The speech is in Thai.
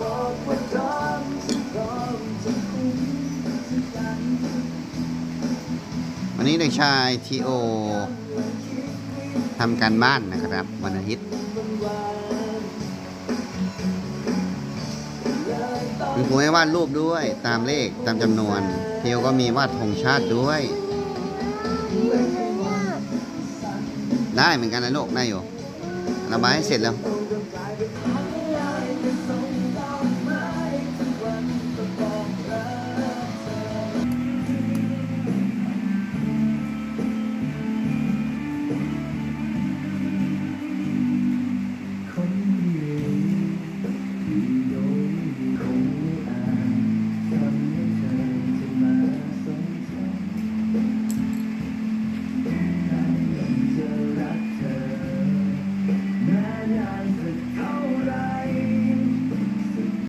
วันนี้เด็กชายทีโอทำการบ้านนะครับ วันอาทิตย์คุณครูให้วาดรูปด้วยตามเลขตามจำนวนทีโอก็มีวาดธงชาติด้วย ได้เหมือนกันนะลูกได้อยู่ระบายให้เสร็จแล้ว